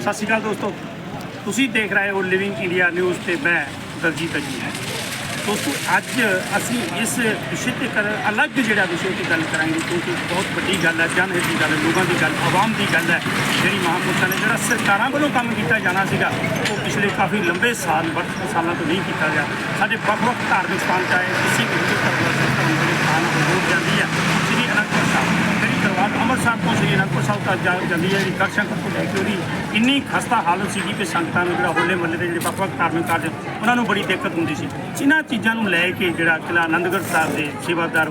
ਸਤਿ ਸ਼੍ਰੀ ਅਕਾਲ ਦੋਸਤੋ। ਤੁਸੀਂ ਦੇਖ ਰਹੇ ਹੋ ਲਿਵਿੰਗ ਇੰਡੀਆ ਨਿਊਜ਼ ਤੇ ਮੈਂ ਦਲਜੀਤ ਅਜੀ ਹਾਂ ਦੋਸਤੋ, ਅੱਜ ਅਸੀਂ ਇਸ ਵਿਸ਼ੇ ਤੇ ਕਰ ਅਲੱਗ ਜਿਹੜਾ ਵਿਸ਼ੇ ਤੇ ਗੱਲ ਕਰਾਂਗੇ, ਕਿਉਂਕਿ ਬਹੁਤ ਵੱਡੀ ਗੱਲ ਹੈ, ਜਨ ਹਿੱਤ ਦੀ ਗੱਲ ਹੈ, ਲੋਕਾਂ ਦੀ ਗੱਲ, ਆਵਾਮ ਦੀ ਗੱਲ ਹੈ, ਜਿਹੜੀ ਮਹਾਂਪੁਰਸ਼ਾਂ ਨੇ, ਜਿਹੜਾ ਸਰਕਾਰਾਂ ਵੱਲੋਂ ਕੰਮ ਕੀਤਾ ਜਾਣਾ ਸੀਗਾ, ਉਹ ਪਿਛਲੇ ਕਾਫੀ ਲੰਬੇ ਸਾਲ, ਵਰਤ ਸਾਲਾਂ ਤੋਂ ਨਹੀਂ ਕੀਤਾ ਗਿਆ। ਸਾਡੇ ਵੱਖ-ਵੱਖ ਧਾਰਮਿਕ ਸਥਾਨ ਚਾਹੇ ਕਿਸੇ ਵੀ ਧਰਮ ਦਾ ਦੇ ਸਥਾਨ ਤੋਂ ਜੋੜ ਜਾਂਦੀ ਹੈ ਸ੍ਰੀ ਅਨੰਦਪੁਰ ਸਾਹਿਬ ਜਿਹੜੀ ਕਰਵਾਤ ਅੰਮ੍ਰਿਤਸਰ ਤੋਂ ਸ੍ਰੀ ਜਾਂਦੀ ਹੈ, ਜਿਹੜੀ ਦਰਸ਼ਨ ਤੋਂ ਲੈ ਕੇ ਉਹਦੀ ਇੰਨੀ ਖਸਤਾ ਹਾਲਤ ਸੀਗੀ ਕਿ ਸੰਗਤਾਂ ਨੂੰ ਜਿਹੜਾ ਹੋਲੇ ਮਹੱਲੇ ਦੇ ਜਿਹੜੇ ਵੱਖ-ਵੱਖ ਧਾਰਮਿਕ ਕਾਰਜ, ਉਹਨਾਂ ਨੂੰ ਬੜੀ ਦਿੱਕਤ ਹੁੰਦੀ ਸੀ। ਇਹਨਾਂ ਚੀਜ਼ਾਂ ਨੂੰ ਲੈ ਕੇ ਜਿਹੜਾ ਕਿਲਾ ਆਨੰਦਗੜ੍ਹ ਸਾਹਿਬ ਦੇ ਸੇਵਾਦਾਰ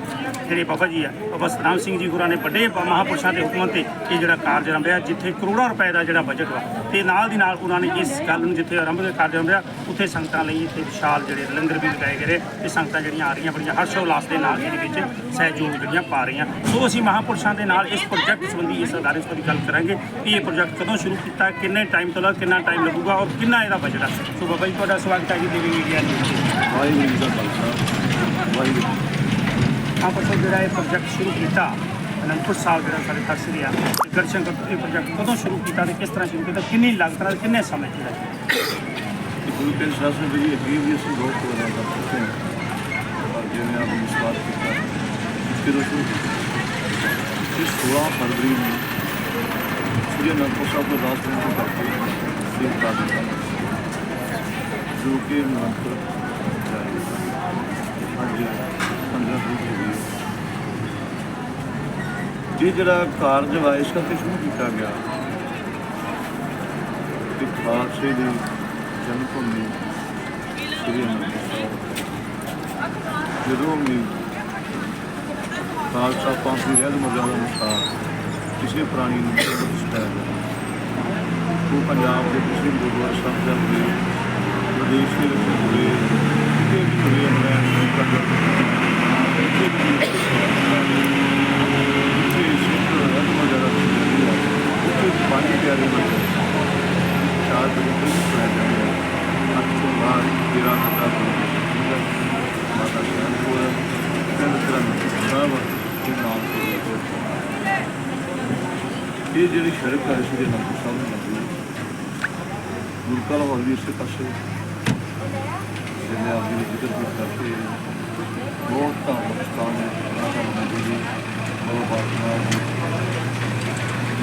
ਜਿਹੜੇ ਬਾਬਾ ਜੀ ਆ, ਬਾਬਾ ਸਤਨਾਮ ਸਿੰਘ ਜੀ ਹੋਰਾਂ ਨੇ ਵੱਡੇ ਪ- ਮਹਾਂਪੁਰਸ਼ਾਂ ਦੇ ਹੁਕਮਾਂ ਤੇ ਇਹ ਜਿਹੜਾ ਕਾਰਜ ਆਰੰਭਿਆ ਜਿੱਥੇ ਕਰੋੜਾਂ ਰੁਪਏ ਦਾ ਜਿਹੜਾ ਬਜਟ ਵਾ, ਤੇ ਨਾਲ ਦੀ ਨਾਲ ਉਹਨਾਂ ਨੇ ਇਸ ਗੱਲ ਨੂੰ ਜਿੱਥੇ ਆਰੰਭ ਦੇ ਕਾਰਜ ਆਰੰਭਿਆ ਉੱਥੇ ਸੰਗਤਾਂ ਲਈ ਇੱਥੇ ਵਿਸ਼ਾਲ ਜਿਹੜੇ ਲੰਗਰ ਵੀ ਲਗਾਏ ਗਏ ਨੇ, ਤੇ ਸੰਗਤਾਂ ਜਿਹੜੀਆਂ ਆ ਰਹੀਆਂ, ਬੜੀਆਂ ਹਰਸ਼ੋ ਉਲਾਸ ਦੇ ਨਾਲ ਇਹਦੇ ਵਿੱਚ ਸਹਿਯੋਗ ਜਿਹੜੀਆਂ ਪਾ ਰਹੀਆਂ। ਸੋ ਅਸੀਂ ਮਹਾਂਪੁਰਸ਼ਾਂ ਦੇ ਨਾਲ ਇਸ ਪ੍ਰੋਜੈਕਟ ਸੰਬੰਧੀ ਇਸ ਅਦਾਰੇ ਸੰਬੰਧੀ ਗੱਲ ਕਰਾਂਗੇ ਕਿ ਇਹ ਪ੍ਰੋਜੈਕਟ ਕਦੋਂ ਸ਼ੁਰੂ ਕੀਤਾ ਕਿੰਨੇ ਟਾਈਮ ਤੋਂ ਲੱਗ ਕਿੰਨਾ ਟਾਈਮ ਲੱਗੂਗਾ ਔਰ ਕਿੰਨਾ ਇਹਦਾ ਬਜਟ ਹੈ ਸੋ ਬਾਬਾ ਜੀ ਤੁਹਾਡਾ ਸਵਾਗਤ ਹੈ ਜੀ ਦੇਵੀ ਮੀਡੀਆ ਨਿਊਜ਼ ਤੇ ਵਾਹਿਗੁਰੂ ਜੀ ਦਾ ਖਾਲਸਾ ਵਾਹਿਗੁਰੂ ਜੀ ਆਪਾਂ ਤੋਂ ਜਿਹੜਾ ਇਹ ਪ੍ਰੋਜੈਕਟ ਸ਼ੁਰੂ ਕੀਤਾ ਅਨੰਦਪੁਰ ਸਾਹਿਬ ਜਿਹੜਾ ਸਾਡੇ ਤਸਰੀ ਆ ਤੇ ਦਰਸ਼ਨ ਕਰ ਇਹ ਪ੍ਰੋਜੈਕਟ ਕਦੋਂ ਸ਼ੁਰੂ ਕੀਤਾ ਤੇ ਕਿਸ ਤਰ੍ਹਾਂ ਸ਼ੁਰੂ ਕੀਤਾ ਕਿੰਨੀ ਲਾਗਤ ਨਾਲ ਕਿੰਨੇ ਸਮੇਂ ਚ ਹੋਇਆ? ਕਿ ਗੁਰੂ ਕੇ ਸ਼ਾਸਨ ਦੀ ਅੱਗੇ ਵੀ ਅਸੀਂ ਬਹੁਤ ਪ੍ਰੋਗਰਾਮ ਕਰ ਚੁੱਕੇ ਹਾਂ। ਪਰ ਜਿਵੇਂ ਆਪ ਨੂੰ ਸਵਾਲ ਕੀਤਾ ਫਿਰ ਉਸ ਇਸ 16 ਫਰਵਰੀ ਨੂੰ ਸ੍ਰੀ ਅਨੰਦਪੁਰ ਸਾਹਿਬ ਤੋਂ ਦਾਸ ਨੂੰ ਕਰਕੇ ਸਿਰ ਕਰ ਦਿੱਤਾ ਜੋ ਕਿ ਮੰਤਰ ਅੱਜ 15 ਤਰੀਕ ਹੋ ਗਈ। ਜਿਹੜਾ ਕਾਰਜ ਵਾ ਕਰਕੇ ਸ਼ੁਰੂ ਕੀਤਾ ਗਿਆ। ਕਿ ਖਾਲਸੇ ਦੀ ਜਨਮ ਭੂਮੀ ਸ੍ਰੀ ਅਨੰਦਪੁਰ ਸਾਹਿਬ ਜਦੋਂ ਵੀ ਖਾਲਸਾ ਪੰਥ ਦੀ ਰਹਿਤ ਅਨੁਸਾਰ ਕਿਸੇ ਪੁਰਾਣੀ ਨੂੰ ਸਤਾਇਆ ਗਿਆ ਉਹ ਪੰਜਾਬ ਦੇ ਕਿਸੇ ਵੀ ਗੁਰਦੁਆਰਾ ਸਾਹਿਬ ਜਾਂ ਹੋਵੇ ਦੇ ਵਿੱਚ ਹੋਵੇ ਕਿਤੇ ਵੀ ਹੋਵੇ ਇੰਗਲੈਂਡ ਨੂੰ ਕਰਦਾ ਕਿਤੇ ਵੀ ਜਿੱਥੇ ਸਿੱਖ ਰਹਿਤ ਮਰਜ਼ਾਦਾ ਹੁੰਦੀ ਹੈ ਉੱਥੇ ਪੰਜ ਪਿਆਰੇ ਮੰਦਰ ਚਾਰ ਤਰੀਕੇ ਨੂੰ ਸੁਣਿਆ ਜਾਂਦਾ ਹੈ ਅੱਠ ਤੋਂ ਬਾਅਦ ਤੇਰਾ ਮਾਤਾ ਦਾ ਮਾਤਾ ਸ਼ਾਨਪੁਰ ਪਿੰਡ ਕਰਨ ਸਾਹਿਬ ਦੇ ਨਾਮ ਤੋਂ ਇਹ ਜਿਹੜੀ ਸੜਕ ਹੈ ਸ਼੍ਰੀ ਅਨੰਦਪੁਰ ਸਾਹਿਬ ਨੂੰ ਲੱਗੀ ਗੁਰਕਲ ਹਾਲ ਵੀ ਇਸੇ ਪਾਸੇ। ਜਿਹਨੇ ਆਪ ਜੀ ਨੇ ਜ਼ਿਕਰ ਕੀਤਾ ਕਿ ਬਹੁਤ ਧਾਰਮਿਕ ਸਥਾਨ ਨੇ ਮਾਤਾ ਮੰਡੀ ਬਹੁਤ ਬਾਤ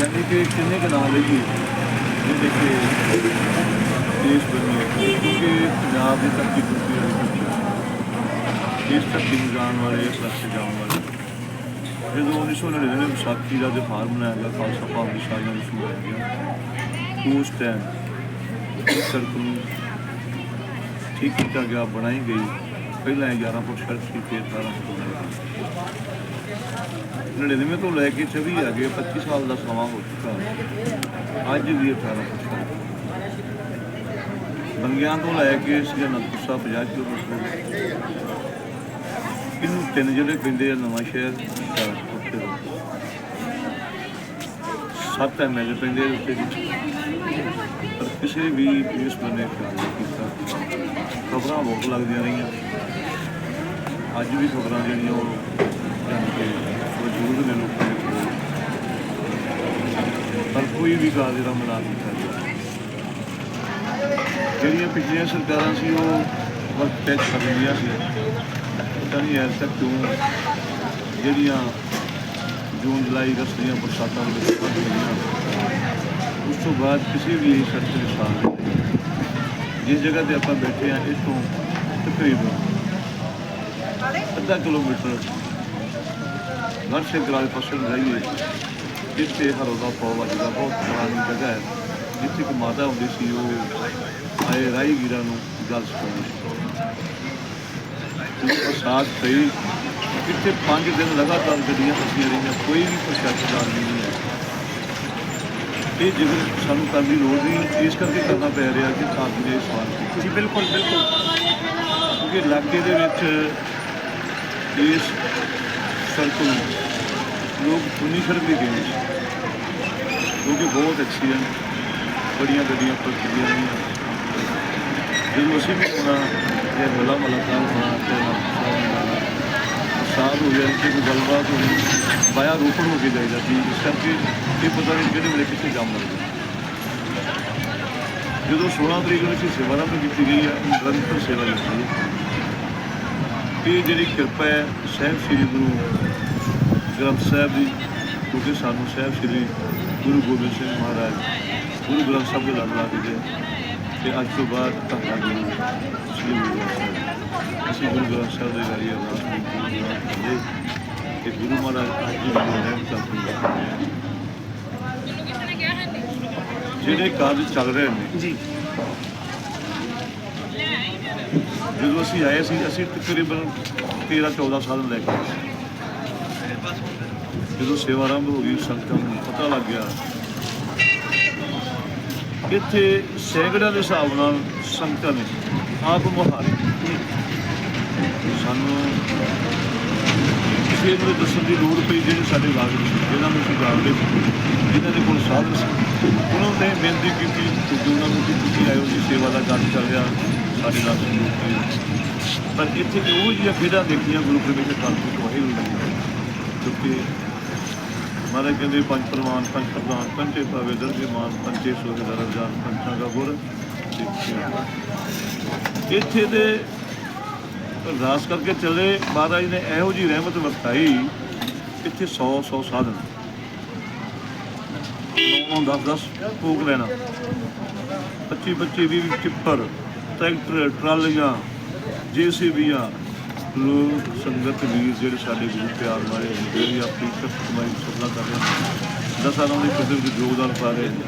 ਯਾਨੀ ਕਿ ਕਿੰਨੇ ਕੁ ਨਾਂ ਲਈਏ ਜਿਹਦੇ ਕਿ ਦੇਸ਼ ਬਣੇ ਕਿਉਂਕਿ ਪੰਜਾਬ ਦੀ ਧਰਤੀ ਟੁੱਟੀ ਹੈ ਇਸ ਧਰਤੀ ਨੂੰ ਜਾਣ ਵਾਲੇ, ਇਸ ਰਸਤੇ ਜਾਣ ਵਾਲੇ ਜਦੋਂ 1999 ਵਿੱਚ ਵਿਸਾਖੀ ਦਾ ਤਿਉਹਾਰ ਮਨਾਇਆ ਗਿਆ, ਖਾਲਸਾ ਪੰਥ ਦੀ ਸਾਜਨਾ ਵਿੱਚ ਮਨਾਇਆ ਗਿਆ। ਉਸ ਟਾਈਮ ਇਸ ਸੜਕ ਨੂੰ ਠੀਕ ਕੀਤਾ ਗਿਆ, ਬਣਾਈ ਗਈ। ਪਹਿਲਾਂ 11 ਫੁੱਟ ਸੜਕ ਸੀ, ਫਿਰ 18 ਫੁੱਟ 99 ਤੋਂ ਲੈ ਕੇ 24 ਆ ਗਏ 25 ਸਾਲ ਦਾ ਸਮਾਂ ਹੋ ਚੁੱਕਾ ਅੱਜ ਵੀ 18 ਫੁੱਟ ਬੰਗਿਆਂ ਤੋਂ ਲੈ ਕੇ ਸ੍ਰੀ ਅਨੰਦਪੁਰ ਸਾਹਿਬ 50 ਕਿਲੋਮੀਟਰ ਇਹਨੂੰ ਤਿੰਨ ਜਿਹੜੇ ਪੈਂਦੇ ਆ, ਨਵਾਂ ਸ਼ਹਿਰ ਹੁਸ਼ਿਆਰਪੁਰ ਤੇ। ਸੱਤ ਐਮਐਲਏ ਪੈਂਦੇ ਆ ਉੱਤੇ ਪਰ ਕਿਸੇ ਵੀ ਇਸ ਬੰਨੇ ਖਿਆਲ ਨਹੀਂ ਕੀਤਾ। ਖਬਰਾਂ ਬਹੁਤ ਲੱਗਦੀਆਂ ਰਹੀਆਂ। ਅੱਜ ਵੀ ਖਬਰਾਂ ਜਿਹੜੀਆਂ ਉਹ ਜਾਣ ਮੌਜੂਦ ਨੇ ਲੋਕਾਂ ਦੇ ਕੋਲ। ਪਰ ਕੋਈ ਵੀ ਗੱਲ ਜਿਹੜਾ ਮਨਾ ਨਹੀਂ ਕਰਦਾ ਜਿਹੜੀਆਂ ਪਿਛਲੀਆਂ ਸਰਕਾਰਾਂ ਸੀ, ਉਹ ਵਕਤ ਤੈਅ ਕਰ ਰਹੀਆਂ ਸੀ। ਪਤਾ ਨਹੀਂ ਐਸ ਕਿਉਂ? ਜਿਹੜੀਆਂ ਜੂਨ, ਜੁਲਾਈ ਅਗਸਤ ਦੀਆਂ ਬਰਸਾਤਾਂ ਵਿੱਚ ਵੱਧ ਗਈਆਂ ਉਸ ਤੋਂ ਬਾਅਦ ਕਿਸੇ ਵੀ ਸੜਕ ਦੇ ਸਾਹਮਣੇ ਜਿਸ ਜਗ੍ਹਾ ਤੇ ਆਪਾਂ ਬੈਠੇ ਆ, ਇਸ ਤੋਂ ਤਕਰੀਬਨ ਅੱਧਾ ਕਿਲੋਮੀਟਰ ਨਰਸੇ ਸੇ ਗਰਾਲ ਪਾਸੇ ਨੂੰ ਜਾਈਏ ਇੱਥੇ ਹਰੋਦਾ ਪਾਉ ਵੱਜਦਾ ਬਹੁਤ ਪੁਰਾਣੀ ਜਗ੍ਹਾ ਹੈ, ਜਿੱਥੇ ਕਿ ਮਾਤਾ ਹੁੰਦੀ ਸੀ, ਉਹ ਆਏ ਰਾਈ ਵੀਰਾਂ ਨੂੰ ਗੱਲ ਸਕਾਉਂਦੀ ਸੀ। ਜਦੋਂ ਬਰਸਾਤ ਪਈ। ਇੱਥੇ 5 ਦਿਨ ਲਗਾਤਾਰ ਗੱਡੀਆਂ ਫਸੀਆਂ ਰਹੀਆਂ ਕੋਈ ਵੀ ਪ੍ਰਸ਼ਾਸਨ ਨਹੀਂ ਹੈ। ਇਹ ਜਿਗਰ ਸਾਨੂੰ ਕਰਨ ਦੀ ਲੋੜ ਨਹੀਂ ਇਸ ਕਰਕੇ ਕਰਨਾ ਪੈ ਰਿਹਾ ਕਿ ਕਿ ਇਹ ਸਵਾਲ ਜੀ ਬਿਲਕੁਲ ਬਿਲਕੁਲ। ਕਿਉਂਕਿ ਇਲਾਕੇ ਦੇ ਵਿੱਚ ਇਸ ਸੜਕ ਨੂੰ ਲੋਕ ਪੁੰਨੀ ਸੜਕ ਵੀ ਕਹਿੰਦੇ ਸੀ ਕਿਉਂਕਿ ਬਹੁਤ ਐਕਸੀਡੈਂਟ ਬੜੀਆਂ ਗੱਡੀਆਂ ਪਲਟੀਆਂ ਰਹੀਆਂ ਜਦੋਂ ਅਸੀਂ ਵੀ ਹੋਣਾ ਜੇ ਮਲਾ ਮਲਾ ਕੰਮ ਹੋਣਾ ਤੇ ਨਾ ਸਾਲ ਹੋ ਗਿਆ ਕਿ ਕੋਈ ਗੱਲਬਾਤ ਹੋਈ ਬਾਇਆ ਰੋਪੜ ਹੋ ਕੇ ਜਾਈਦਾ ਸੀ। ਇਸ ਕਰਕੇ ਪਤਾ ਨਹੀਂ ਕਿਹੜੇ ਵੇਲੇ ਕਿੱਥੇ ਜਾਮ ਲੱਗ ਗਿਆ ਜਦੋਂ 16 ਤਰੀਕ ਨੂੰ ਅਸੀਂ ਸੇਵਾ ਆਰੰਭ ਕੀਤੀ ਗਈ ਹੈ, ਨਿਰੰਤਰ ਸੇਵਾ ਕੀਤੀ ਇਹ ਜਿਹੜੀ ਕਿਰਪਾ ਹੈ, ਸਹਿਬ ਸ੍ਰੀ ਗੁਰੂ ਗ੍ਰੰਥ ਸਾਹਿਬ ਦੀ, ਕਿਉਂਕਿ ਸਾਨੂੰ ਸਹਿਬ ਸ੍ਰੀ ਗੁਰੂ ਗੋਬਿੰਦ ਸਿੰਘ ਮਹਾਰਾਜ ਗੁਰੂ ਗ੍ਰੰਥ ਸਾਹਿਬ ਦੇ ਲੜ ਲਾ ਕੇ ਤੇ ਅੱਜ ਤੋਂ ਬਾਅਦ ਧੰਨਾ ਗੁਰੂ ਸ੍ਰੀ ਗੁਰੂ ਗ੍ਰੰਥ ਸਾਹਿਬ ਅਸੀਂ ਗੁਰੂ ਗ੍ਰੰਥ ਸਾਹਿਬ ਦੇ ਬਾਰੇ ਅਰਦਾਸ ਕਰਦੇ। ਕਿ ਗੁਰੂ ਮਹਾਰਾਜ ਅੱਜ ਦੀ ਰਹਿਮਤ ਆਪਣੀ ਜਿਹੜੇ ਕਾਰਜ ਚੱਲ ਰਹੇ ਨੇ ਜੀ। ਜਦੋਂ ਅਸੀਂ ਆਏ ਸੀ ਅਸੀਂ ਤਕਰੀਬਨ 13 14 ਸਾਲ ਲੈ ਕੇ। ਜਦੋਂ ਸੇਵਾ ਆਰੰਭ ਹੋ ਗਈ ਸੰਗਤਾਂ ਨੂੰ ਪਤਾ ਲੱਗ ਗਿਆ ਇੱਥੇ ਸੈਂਕੜਿਆਂ ਦੇ ਹਿਸਾਬ ਨਾਲ ਸੰਗਤਾਂ ਨੇ, ਆਪ ਮੁਹਾਰੇ। ਸਾਨੂੰ ਕਿਸੇ ਨੂੰ ਦੱਸਣ ਦੀ ਲੋੜ ਪਈ ਜਿਹੜੇ ਸਾਡੇ ਲਾਗੂ ਸੀ ਜਿਹਨਾਂ ਨੂੰ ਅਸੀਂ ਜਾਣਦੇ ਸੀ ਜਿਨ੍ਹਾਂ ਦੇ ਕੋਲ ਸਾਧਨ ਸੀ। ਉਹਨਾਂ ਨੇ ਬੇਨਤੀ ਕੀਤੀ ਕਿ ਉਹਨਾਂ ਨੂੰ ਕਿ ਤੁਸੀਂ ਆਇਓ ਜੀ, ਸੇਵਾ ਦਾ ਕੰਮ ਚੱਲ ਰਿਹਾ, ਸਾਡੇ ਨਾਲ ਸਹਿਯੋਗ ਦਿਓ ਪਰ ਇੱਥੇ ਉਹ ਜਿਹੀਆਂ ਖੇਡਾਂ ਦੇਖੀਆਂ ਗੁਰੂ ਪ੍ਰਵੇਸ਼ ਕਾਲ ਤੋਂ ਵਾਹੀ ਹੋਈ ਕਿਉਂਕਿ ਮਹਾਰਾਜ ਕਹਿੰਦੇ ਪੰਜ ਪ੍ਰਮਾਨ ਪੰਜ ਪ੍ਰਧਾਨ ਪੰਚੇ ਭਾਵੇ ਦਰਜੇ ਮਾਨ ਪੰਚੇ ਸੋਹੇ ਦਾ ਰਜਾਨ ਪੰਚਾਂ ਦਾ ਗੁਰ। ਇੱਥੇ ਦੇ ਅਰਦਾਸ ਕਰਕੇ ਚੱਲੇ। ਮਹਾਰਾਜ ਨੇ ਇਹੋ ਜੀ ਰਹਿਮਤ ਵਰਤਾਈ, ਇੱਥੇ 100 100 ਸਾਧਨ। 9 10 10 ਭੋਗ ਲੈਣਾ। 25 25 20 ਚਿੱਪਰ ਟਰੈਕਟਰ, ਟਰਾਲੀਆਂ, ਜੀਸੀਬੀਆਂ ਲੋਕ ਸੰਗਤ ਵੀਰ ਜਿਹੜੇ ਸਾਡੇ ਗੁਰੂ ਪਿਆਰ ਵਾਲੇ ਵੀ ਆਪਣੀ ਕਿਰਤ ਕਮਾਈ ਸਫਲਾ ਕਰ ਰਹੇ ਨੇ। ਦਸਾਂ ਨਾਲ ਦੀ ਕਦਰ ਦੇ ਯੋਗਦਾਨ ਪਾ ਰਹੇ ਨੇ।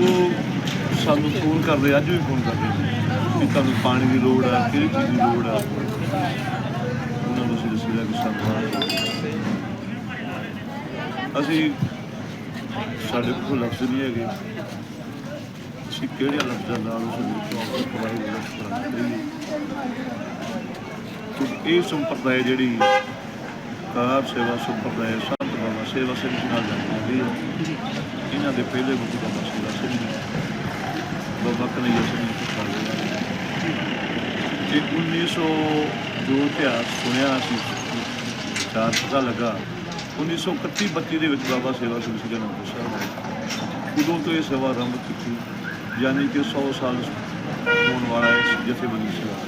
ਉਹ ਸਾਨੂੰ ਫੋਨ ਕਰਦੇ, ਅੱਜ ਵੀ ਫੋਨ ਕਰਦੇ ਨੇ ਕਿ ਤੁਹਾਨੂੰ ਪਾਣੀ ਦੀ ਲੋੜ ਆ, ਕਿਹੜੀ ਚੀਜ਼ ਦੀ ਲੋੜ ਆ। ਉਹਨਾਂ ਨੂੰ ਅਸੀਂ ਦੱਸੀਦਾ ਕਿ ਸਾਨੂੰ ਅਸੀਂ ਸਾਡੇ ਕੋਲ ਲਫ਼ਜ਼ ਨਹੀਂ ਹੈਗੇ। ਅਸੀਂ ਕਿਹੜੇ ਲਫ਼ਜ਼ਾਂ ਨਾਲ ਉਸ ਨੂੰ ਚੌਕ ਪਵਾਈ ਲਫ਼ਜ਼ ਕਰੀਏ ਇਹ ਸੰਪਰਦਾਇ ਜਿਹੜੀ ਕਾਰ ਸੇਵਾ ਸੰਪਰਦਾਇ ਸੰਤ ਬਾਬਾ ਸੇਵਾ ਸਿੰਘ ਜੀ ਨਾਲ ਜਾਂਦੀ ਹੈ। ਇਹਨਾਂ ਦੇ ਪਹਿਲੇ ਗੁਰੂ ਬਾਬਾ ਸੇਵਾ ਸਿੰਘ ਜੀ ਬਾਬਾ ਕਨਈਆ ਸਿੰਘ ਜੀ ਕਰਦੇ ਤੇ 1900 ਜੋ ਇਤਿਹਾਸ ਸੁਣਿਆ ਸੀ। ਚਾਰ ਪਤਾ ਲੱਗਾ। 1931 32 ਦੇ ਵਿੱਚ ਬਾਬਾ ਸੇਵਾ ਸਿੰਘ ਜੀ ਸਾਹਿਬ ਆਏ ਉਦੋਂ ਤੋਂ ਇਹ ਸੇਵਾ ਆਰੰਭ ਕੀਤੀ। ਯਾਨੀ ਕਿ 100 ਸਾਲ ਹੋਣ ਵਾਲਾ ਇਸ ਜਥੇਬੰਦੀ ਸੇਵਾ।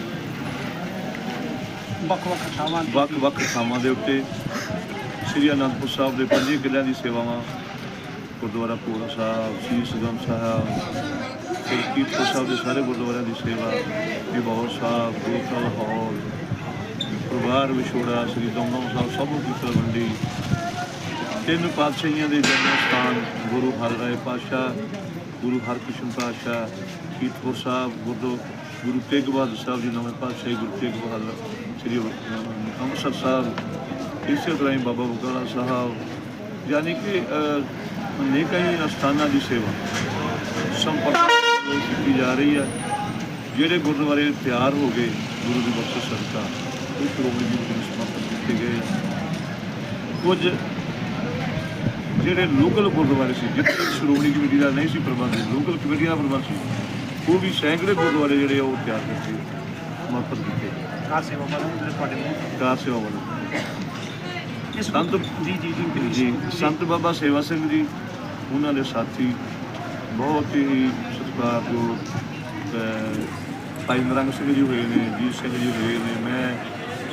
ਵੱਖ ਵੱਖ ਥਾਵਾਂ ਤੇ ਵੱਖ ਵੱਖ ਥਾਵਾਂ ਦੇ ਉੱਤੇ ਸ੍ਰੀ ਅਨੰਦਪੁਰ ਸਾਹਿਬ ਦੇ ਪੰਜੇ ਕਿਲ੍ਹਿਆਂ ਦੀ ਸੇਵਾਵਾਂ, ਗੁਰਦੁਆਰਾ ਪੂਰਾ ਸਾਹਿਬ, ਸ਼੍ਰੀ ਗੰਜ ਸਾਹਿਬ, ਸ਼੍ਰੀ ਕੀਰਤਪੁਰ ਸਾਹਿਬ ਦੇ ਸਾਰੇ ਗੁਰਦੁਆਰਿਆਂ ਦੀ ਸੇਵਾ ਵਿਭੋਰ ਸਾਹਿਬ ਗੋਤਲ ਹੌਲ ਪਰਿਵਾਰ ਵਿਛੋੜਾ, ਸ੍ਰੀ ਦਮਦਮ ਸਾਹਿਬ, ਸਭ ਨੂੰ ਕੀ ਤਲਵੰਡੀ ਤਿੰਨ ਪਾਤਸ਼ਾਹੀਆਂ ਦੇ ਜਨਮ ਸਥਾਨ ਗੁਰੂ ਹਰਿਰਾਏ ਪਾਤਸ਼ਾਹ, ਗੁਰੂ ਹਰਕ੍ਰਿਸ਼ਨ ਪਾਤਸ਼ਾਹ ਕੀਰਤਪੁਰ ਸਾਹਿਬ, ਗੁਰਦੁ, ਗੁਰੂ ਤੇਗ ਬਹਾਦਰ ਸਾਹਿਬ ਜੀ ਨਵੇਂ ਪਾਤਸ਼ਾਹੀ ਗੁਰੂ ਤੇਗ ਬਹਾਦਰ ਸ੍ਰੀ ਅੰਮ੍ਰਿਤਸਰ ਸਾਹਿਬ, ਇਸੇ ਤਰ੍ਹਾਂ ਹੀ ਬਾਬਾ ਬੁਕਾਲਾ ਸਾਹਿਬ, ਯਾਨੀ ਕਿ ਅਨੇਕਾਂ ਹੀ ਅਸਥਾਨਾਂ ਦੀ ਸੇਵਾ ਸੰਪਰਕ ਕੀਤੀ ਜਾ ਰਹੀ ਹੈ, ਜਿਹੜੇ ਗੁਰਦੁਆਰੇ ਤਿਆਰ ਹੋ ਗਏ ਗੁਰੂ ਦੀ ਬਖਸ਼ਿਸ਼ ਸਰਕਾਰ ਉਹ ਸ਼੍ਰੋਮਣੀ ਕਮੇਟੀ ਨੂੰ ਸਮਰਪਿਤ ਕੀਤੇ ਗਏ ਕੁਝ ਜਿਹੜੇ ਲੋਕਲ ਗੁਰਦੁਆਰੇ ਸੀ, ਜਿੱਥੇ ਸ਼੍ਰੋਮਣੀ ਕਮੇਟੀ ਦਾ ਨਹੀਂ ਸੀ ਪ੍ਰਬੰਧ ਲੋਕਲ ਕਮੇਟੀ ਦਾ ਪ੍ਰਬੰਧ ਸੀ, ਉਹ ਵੀ ਸੈਂਕੜੇ ਗੁਰਦੁਆਰੇ ਜਿਹੜੇ ਆ ਉਹ ਤਿਆਰ ਕਰਕੇ ਸਮਰਪਿਤ ਕੀਤੇ ਗਏ। ਕਾਰ ਸੇਵਾ ਵਾਲਿਆਂ ਨੂੰ ਜਿਹੜੇ ਤੁਹਾਡੇ ਮੂੰਹ ਕਾਰ ਸੇਵਾ ਵੱਲੋਂ। ਇਸ ਸੰਤ ਜੀ ਜੀ ਜੀ ਜੀ। ਸੰਤ ਬਾਬਾ ਸੇਵਾ ਸਿੰਘ ਜੀ ਉਹਨਾਂ ਦੇ ਸਾਥੀ ਬਹੁਤ ਹੀ ਸਤਿਕਾਰਯੋਗ ਅਹ, ਭਾਈ ਨਰੰਗ ਸਿੰਘ ਜੀ ਹੋਏ ਨੇ ਜੀ ਸਿੰਘ ਜੀ ਹੋਏ ਨੇ ਮੈਂ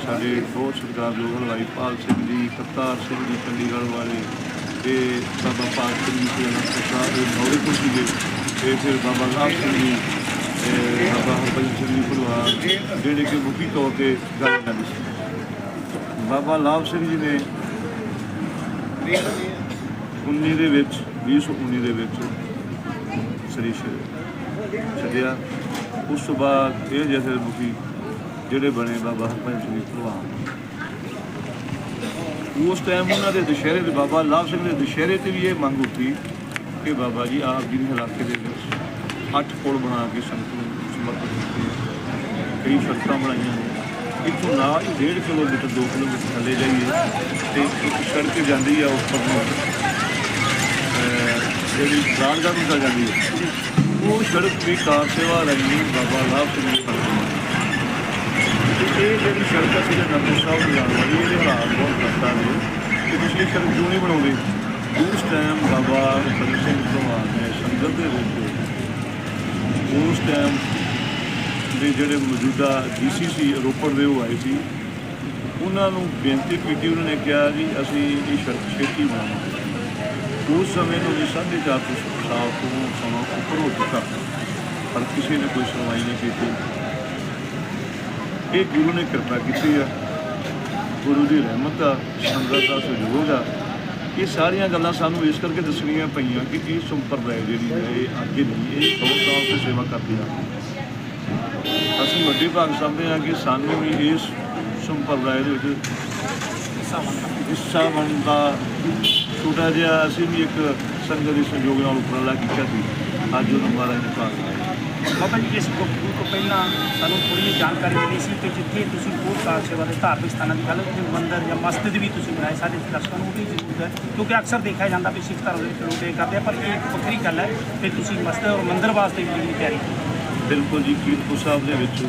ਸਾਡੇ ਬਹੁਤ ਸਤਿਕਾਰਯੋਗ ਹਲਵਾਈ ਪਾਲ ਸਿੰਘ ਜੀ ਕਰਤਾਰ ਸਿੰਘ ਜੀ ਚੰਡੀਗੜ੍ਹ ਵਾਲੇ ਤੇ ਬਾਬਾ ਪਾਲ ਸਿੰਘ ਜੀ ਦੇ ਨਾਲ ਸਾਹਿਬ ਦੇ ਨੌਰੇ ਤੋਂ ਸੀਗੇ ਤੇ ਫਿਰ ਬਾਬਾ ਲਾਭ ਸਿੰਘ ਜੀ ਤੇ ਜੀ ਪਰਿਵਾਰ ਜਿਹੜੇ ਕਿ ਮੁਖੀ ਤੌਰ ਤੇ ਗੱਲ ਜਾਂਦੇ ਸੀ। ਬਾਬਾ ਲਾਭ ਸਿੰਘ ਜੀ ਨੇ 19 ਦੇ ਵਿੱਚ 2019 ਦੇ ਵਿੱਚ ਸ੍ਰੀ ਸ਼੍ਰੀ ਛੱਡਿਆ। ਉਸ ਤੋਂ ਬਾਅਦ ਇਹ ਜਿਹੇ ਮੁਖੀ ਜਿਹੜੇ ਬਣੇ ਬਾਬਾ ਹਰਭਜਨ ਸਿੰਘ ਜੀ ਉਸ ਟਾਈਮ ਉਹਨਾਂ ਦੇ ਦੁਸ਼ਹਿਰੇ ਦੇ ਬਾਬਾ ਲਾਭ ਸਿੰਘ ਦੇ ਦੁਸ਼ਹਿਰੇ ਤੇ ਵੀ ਇਹ ਮੰਗ ਉੱਠੀ ਕਿ ਬਾਬਾ ਜੀ ਆਪ ਜੀ ਦੇ ਇਲਾਕੇ ਦੇ ਵਿੱਚ ਅੱਠ ਪੁਲ ਬਣਾ ਕੇ ਸੰਗਤ ਨੂੰ ਸਮਰਪਿਤ ਕੀਤੇ ਕਈ ਸੜਕਾਂ ਬਣਾਈਆਂ ਨੇ। ਇੱਥੋਂ ਨਾਲ ਹੀ 1.5 ਕਿਲੋਮੀਟਰ 2 ਕਿਲੋਮੀਟਰ ਥੱਲੇ ਜਾਈਏ ਤੇ ਇੱਕ ਸੜਕ ਜਾਂਦੀ ਆ ਉੱਪਰ ਨੂੰ। ਜਿਹੜੀ ਰਾਜਗੜ੍ਹ ਨੂੰ ਤਾਂ ਜਾਂਦੀ ਹੈ ਉਹ ਸੜਕ ਵੀ ਕਾਰ ਸੇਵਾ ਰਾਹੀਂ ਬਾਬਾ ਲਾਭ ਸਿੰਘ ਜੀ ਕਰਦੇ ਇਹ ਜਿਹੜੀ ਸੜਕ ਅਸੀਂ ਨੰਬਰ ਸਾਹਿਬ ਨੂੰ ਜਾਣ ਵਾਲੀ ਇਹਦੇ ਹਾਲਾਤ ਬਹੁਤ ਖਸਤਾ ਨੇ। ਕਿ ਪਿਛਲੀ ਇਹ ਸੜਕ ਕਿਉਂ ਨਹੀਂ ਬਣਾਉਂਦੇ? ਉਸ ਟਾਈਮ ਬਾਬਾ ਹਰਭਜਨ ਸਿੰਘ ਭਗਵਾਨ ਨੇ ਸੰਗਤ ਸੰਗਤ ਦੇ ਵਿੱਚ, ਉਸ ਟਾਈਮ ਦੇ ਜਿਹੜੇ ਮੌਜੂਦਾ ਡੀਸੀਸੀ ਰੋਪੜ ਦੇ ਉਹ ਆਏ ਸੀ। ਉਹਨਾਂ ਨੂੰ ਬੇਨਤੀ ਕੀਤੀ, ਉਹਨਾਂ ਨੇ ਕਿਹਾ ਜੀ, ਅਸੀਂ ਇਹ ਸੜਕ ਛੇਤੀ ਬਣਾਵਾਂਗੇ। ਉਸ ਸਮੇਂ ਨੂੰ ਵੀ ਸਾਢੇ ਚਾਰ ਸੌ ਸਾਲ ਤੋਂ ਸਮਾਂ ਉੱਪਰ ਹੋ ਚੁੱਕਾ। ਪਰ ਕਿਸੇ ਨੇ ਕੋਈ ਸੁਣਵਾਈ ਨਹੀਂ ਕੀਤੀ। ਇਹ ਗੁਰੂ ਨੇ ਕਿਰਪਾ ਕੀਤੀ ਆ। ਗੁਰੂ ਦੀ ਰਹਿਮਤ ਆ, ਸੰਗਤ ਦਾ ਸਹਿਯੋਗ ਆ। ਇਹ ਸਾਰੀਆਂ ਗੱਲਾਂ ਸਾਨੂੰ ਇਸ ਕਰਕੇ ਦੱਸਣੀਆਂ ਪਈਆਂ ਕਿ ਇਹ ਸੰਪਰਦਾਇ ਜਿਹੜੀ ਹੈ, ਇਹ ਅੱਗੇ ਨਹੀਂ, ਇਹ ਸੌ ਸਾਲ ਤੋਂ ਸੇਵਾ ਕਰਦੀ ਆ। ਅਸੀਂ ਵੱਡੀ ਭਾਗ ਸਮਝਦੇ ਹਾਂ ਕਿ ਸਾਨੂੰ ਵੀ ਇਸ ਸੰਪਰਦਾਇ ਦੇ ਵਿੱਚ ਹਿੱਸਾ ਬਣਨ ਦਾ ਛੋਟਾ ਜਿਹਾ ਅਸੀਂ ਵੀ ਇੱਕ ਸੰਗਤ ਦੇ ਸਹਿਯੋਗ ਨਾਲ ਉਪਰਾਲਾ ਕੀਤਾ ਸੀ। ਅੱਜ ਉਹ ਮਹਾਰਾਜ ਨੇ ਭਾਗ ਲਾਇਆ ਬਾਬਾ ਜੀ, ਇਸ ਗੁਰੂ ਤੋਂ ਪਹਿਲਾਂ ਸਾਨੂੰ ਥੋੜੀ ਜਿਹੀ ਜਾਣਕਾਰੀ ਮਿਲੀ ਸੀ ਕਿ ਜਿੱਥੇ ਤੁਸੀਂ ਬਹੁਤ ਕਾਰ ਸੇਵਾ ਦੇ ਧਾਰਮਿਕ ਸਥਾਨਾਂ ਦੀ ਗੱਲ ਉੱਥੇ ਮੰਦਰ ਜਾਂ ਮਸਜਿਦ ਵੀ ਤੁਸੀਂ ਬਣਾਏ ਸਾਡੇ ਦਰਸ਼ਕਾਂ ਨੂੰ ਉਹ ਵੀ ਜ਼ਰੂਰ ਹੈ, ਕਿਉਂਕਿ ਅਕਸਰ ਦੇਖਿਆ ਜਾਂਦਾ ਵੀ ਸਿੱਖ ਧਰਮ ਦੇ ਲੋਕ ਇਹ ਕਰਦੇ ਆ, ਪਰ ਇਹ ਇੱਕ ਵੱਖਰੀ ਗੱਲ ਹੈ ਕਿ ਤੁਸੀਂ ਮਸਜਿਦ ਔਰ ਮੰਦਰ ਵਾਸਤੇ ਵੀ ਜਿਹੜੀ ਤਿਆਰੀ ਕੀਤੀ। ਬਿਲਕੁਲ ਜੀ, ਕੀਰਤਪੁਰ ਸਾਹਿਬ ਦੇ ਵਿੱਚ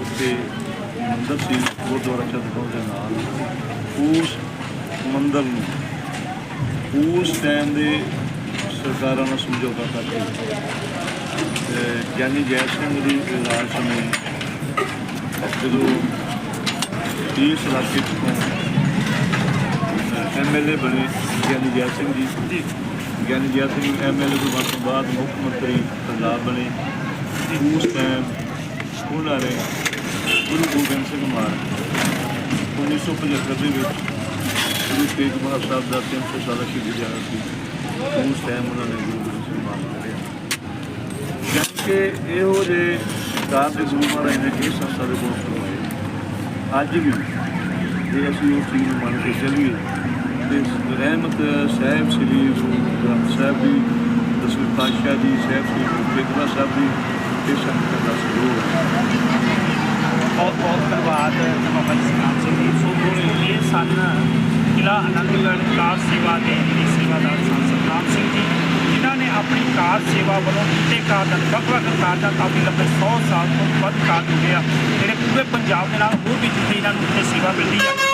ਉੱਥੇ ਮੰਦਰ ਸੀ, ਗੁਰਦੁਆਰਾ ਚੰਦਪੁਰ ਦੇ ਨਾਲ। ਉਸ ਮੰਦਰ ਨੂੰ, ਉਸ ਟਾਈਮ ਦੇ ਸਰਕਾਰਾਂ ਨਾਲ ਸਮਝੌਤਾ ਕਰਕੇ ਗਿਆਨੀ ਜੈ ਸਿੰਘ ਦੀ ਰਾਜ ਸਮੇਂ ਜਦੋਂ ਇਸ ਇਲਾਕੇ ਤੋਂ ਐਮਐਲਏ ਬਣੇ ਗਿਆਨੀ ਜੈ ਸਿੰਘ ਜੀ ਗਿਆਨੀ ਜੈ ਸਿੰਘ ਐਮਐਲਏ ਤੋਂ ਬਾਅਦ ਤੋਂ ਬਾਅਦ ਮੁੱਖ ਮੰਤਰੀ ਪੰਜਾਬ ਬਣੇ। ਉਸ ਟਾਈਮ ਉਹਨਾਂ ਨੇ ਗੁਰੂ ਗੋਬਿੰਦ ਸਿੰਘ ਮਹਾਰਾਜ 1975 ਦੇ ਵਿੱਚ ਗੁਰੂ ਤੇਗ ਬਹਾਦਰ ਸਾਹਿਬ ਦਾ 300 ਸਾਲਾ ਸ਼ਹੀਦੀ ਦਿਹਾੜਾ ਸੀ। ਉਸ ਟਾਈਮ ਉਹਨਾਂ ਨੇ ਗੁਰੂ ਗੋਬਿੰਦ ਸਿੰਘ ਮਹਾਰਾਜ ਕਰਿਆ ਜਾਣੀ ਕਿ ਇਹੋ ਜਿਹੇ ਸਰਕਾਰ ਦੇ ਗੁਰੂ ਮਹਾਰਾਜ ਨੇ ਇਸ ਸੰਸਥਾ ਦੇ ਕੋਲ ਕਰਵਾਏ ਅੱਜ ਵੀ ਜੇ ਅਸੀਂ ਉਸ ਚੀਜ਼ ਨੂੰ ਮੰਨ ਕੇ ਚੱਲੀਏ। ਤੇ ਰਹਿਮਤ ਸਾਹਿਬ ਸ੍ਰੀ ਗੁਰੂ ਗ੍ਰੰਥ ਸਾਹਿਬ ਜੀ ਦਸਵੇਂ ਪਾਤਸ਼ਾਹ ਜੀ ਸਾਹਿਬ ਸ੍ਰੀ ਗੁਰੂ ਤੇਗਬਹਾਦਰ ਸਾਹਿਬ ਜੀ ਇਹ ਸੰਗਤ ਦਾ ਸਹਿਯੋਗ ਬਹੁਤ ਬਹੁਤ ਧੰਨਵਾਦ ਬਾਬਾ ਜੀ ਸਤਨਾਮ ਸਿੰਘ ਜੀ। ਸੋ ਦੋਸਤੋ ਇਹ ਸਨ ਕਿਲਾ ਆਨੰਦਗੜ੍ਹ ਕਾਰ ਸੇਵਾ ਦੇ ਸੇਵਾਦਾਰ ਸਨ ਸਤਨਾਮ ਸਿੰਘ ਜੀ, ਜਿਨ੍ਹਾਂ ਨੇ ਆਪਣੀ ਕਾਰ ਸੇਵਾ ਵੱਲੋਂ ਕੀਤੇ ਕਾਰਜਾਂ ਵੱਖ ਵੱਖ ਕਾਰਜਾਂ ਕਾਫੀ ਲੰਬੇ 100 ਸਾਲ ਤੋਂ ਵੱਧ ਕਾਰਜ ਹੋ ਆ ਜਿਹੜੇ ਪੂਰੇ ਪੰਜਾਬ ਦੇ ਨਾਲ ਹੋਰ ਵੀ ਜਿੱਥੇ ਇਹਨਾਂ ਨੂੰ ਇੱਥੇ ਸੇਵਾ ਮਿਲਦੀ ਆ ਆ।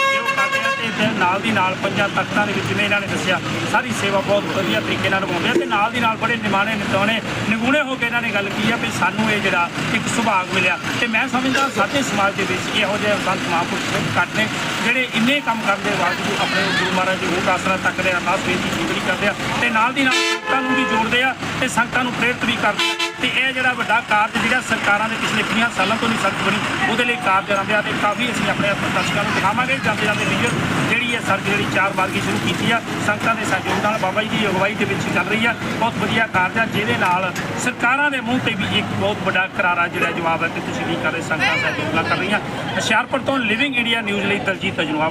ਤੇ ਇਹਦੇ ਨਾਲ ਦੀ ਨਾਲ ਪੰਜਾਂ ਤਖਤਾਂ ਦੇ ਵਿੱਚ ਜਿਵੇਂ ਇਹਨਾਂ ਨੇ ਦੱਸਿਆ, ਸਾਰੀ ਸੇਵਾ ਬਹੁਤ ਵਧੀਆ ਤਰੀਕੇ ਨਾਲ ਨਿਭਾਉਂਦੇ ਆ ਤੇ ਨਾਲ ਦੀ ਨਾਲ ਬੜੇ ਨਿਮਾਣੇ ਨਿਤਾਣੇ ਨਿਗੂਣੇ ਹੋ ਕੇ ਇਹਨਾਂ ਨੇ ਗੱਲ ਕੀਤੀ ਆ ਵੀ ਸਾਨੂੰ ਇਹ ਜਿਹੜਾ ਇੱਕ ਸੁਭਾਗ ਮਿਲਿਆ। ਤੇ ਮੈਂ ਸਮਝਦਾ ਸਾਡੇ ਸਮਾਜ ਦੇ ਵਿੱਚ ਇਹੋ ਜਿਹੇ ਸੰਤ ਮਹਾਂਪੁਰਸ਼ ਬਹੁਤ ਘੱਟ ਨੇ, ਜਿਹੜੇ ਇੰਨੇ ਕੰਮ ਕਰਦੇ ਦੇ ਬਾਵਜੂਦ ਆਪਣੇ ਗੁਰੂ ਮਹਾਰਾਜ ਦੀ ਹੋਟ ਆਸਰਾ ਤੱਕਦੇ ਆ ਅਰਦਾਸ ਬੇਨਤੀ ਜ਼ਿੰਦਗੀ ਕਰਦੇ ਆ ਤੇ ਨਾਲ ਦੀ ਨਾਲ ਸੰਗਤਾਂ ਨੂੰ ਵੀ ਜੋੜਦੇ ਆ ਤੇ ਸੰਗਤਾਂ ਨੂੰ ਪ੍ਰੇਰਿਤ ਵੀ ਕਰਦੇ ਆ। ਤੇ ਇਹ ਜਿਹੜਾ ਵੱਡਾ ਕਾਰਜ ਜਿਹੜਾ ਸਰਕਾਰਾਂ ਦੇ ਪਿਛਲੇ 50 ਸਾਲਾਂ ਤੋਂ ਨਹੀਂ ਸਖਤ ਬਣੀ, ਉਹਦੇ ਲਈ ਕਾਰਜ ਕਰਦੇ ਆ ਤੇ ਕਾਫੀ ਅਸੀਂ ਆਪਣੇ ਦਰਸ਼ਕਾਂ ਨੂੰ ਦਿਖਾਵਾਂਗੇ, ਜਾਂਦੇ ਜਾਂਦੇ ਵੀਡੀਓ ਜਿਹੜੀ ਹੈ ਸੜਕ ਜਿਹੜੀ ਚਾਰ ਮਾਰਗੀ ਸ਼ੁਰੂ ਕੀਤੀ ਆ, ਸੰਗਤਾਂ ਦੇ ਸਹਿਯੋਗ ਨਾਲ ਬਾਬਾ ਜੀ ਦੀ ਅਗਵਾਈ ਦੇ ਵਿੱਚ ਚੱਲ ਰਹੀ ਆ, ਬਹੁਤ ਵਧੀਆ ਕਾਰਜ ਆ, ਜਿਹਦੇ ਨਾਲ ਸਰਕਾਰਾਂ ਦੇ ਮੂੰਹ ਤੇ ਵੀ ਇੱਕ ਬਹੁਤ ਵੱਡਾ ਕਰਾਰਾ ਜਿਹੜਾ ਜਵਾਬ ਹੈ ਕਿ ਤੁਸੀਂ ਕੀ ਕਰ ਰਹੇ ਸੰਗਤਾਂ ਸਹਿਯੋਗ ਨਾਲ ਕਰ ਰਹੀਆਂ। ਹੁਸ਼ਿਆਰਪੁਰ ਤੋਂ ਲਿਵਿੰਗ ਇੰਡੀਆ ਨਿਊਜ਼ ਲਈ ਦਲਜੀਤ ਅਜਨਵਾ